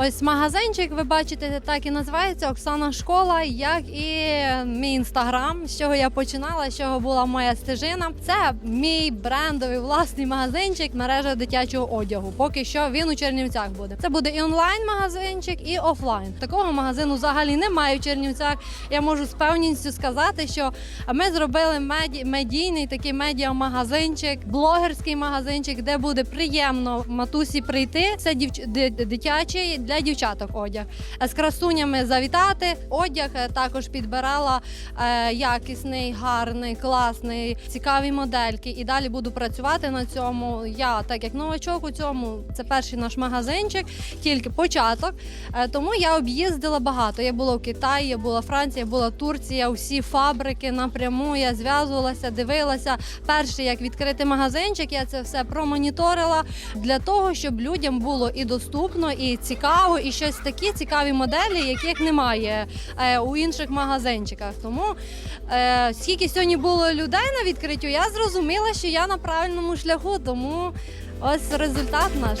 Ось магазинчик, ви бачите, так і називається Оксана Школа, як і мій інстаграм, з чого я починала, з чого була моя стежина. Це мій брендовий власний магазинчик, мережа дитячого одягу. Поки що він у Чернівцях буде. Це буде і онлайн магазинчик, і офлайн. Такого магазину взагалі немає в Чернівцях. Я можу з певністю сказати, що ми зробили меді... медійний такий медіа-магазинчик, блогерський магазинчик, де буде приємно матусі прийти. Це дівч... ди- дитячий для дівчаток одяг. Е, З красунями завітати. Одяг е, також підбирала е, якісний, гарний, класний, цікаві модельки. І далі буду працювати на цьому. Я, так як новачок у цьому, це перший наш магазинчик, тільки початок. Тому я об'їздила багато. Я була в Китаї, я була в Франції, я була Турція, усі фабрики напряму. Я зв'язувалася, дивилася. Перший як відкрити магазинчик, я це все промоніторила для того, щоб людям було і доступно, і цікаво, і щось такі цікаві моделі, яких немає е, у інших магазинчиках. Тому е, скільки сьогодні було людей на відкриттю, я зрозуміла, що я на правильному шляху. Тому ось результат наш.